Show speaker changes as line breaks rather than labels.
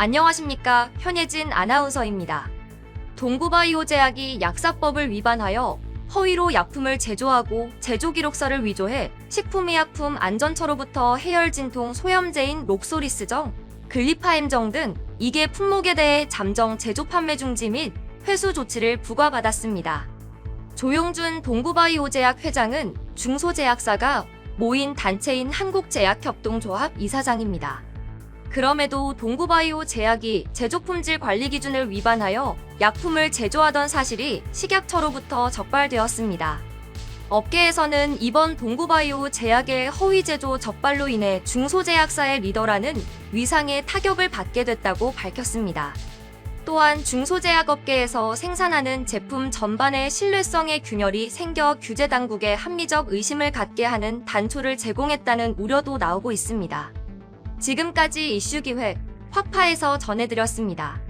안녕하십니까. 현예진 아나운서입니다. 동구바이오 제약이 약사법을 위반하여 허위로 약품을 제조하고 제조 기록서를 위조해 식품의약품 안전처로부터 해열 진통 소염제인 록소리스정, 글리파엠정 등 이게 품목에 대해 잠정 제조 판매 중지 및 회수 조치를 부과받았습니다. 조용준 동구바이오제약 회장은 중소제약사가 모인 단체인 한국제약협동조합 이사장입니다. 그럼에도 동구바이오 제약이 제조품질 관리 기준을 위반하여 약품을 제조하던 사실이 식약처로부터 적발되었습니다. 업계에서는 이번 동구바이오 제약의 허위 제조 적발로 인해 중소제약사의 리더라는 위상에 타격을 받게 됐다고 밝혔습니다. 또한 중소제약업계에서 생산하는 제품 전반의 신뢰성의 균열이 생겨 규제 당국에 합리적 의심을 갖게 하는 단초를 제공했다는 우려도 나오고 있습니다. 지금까지 이슈 기획 확파에서 전해드렸습니다.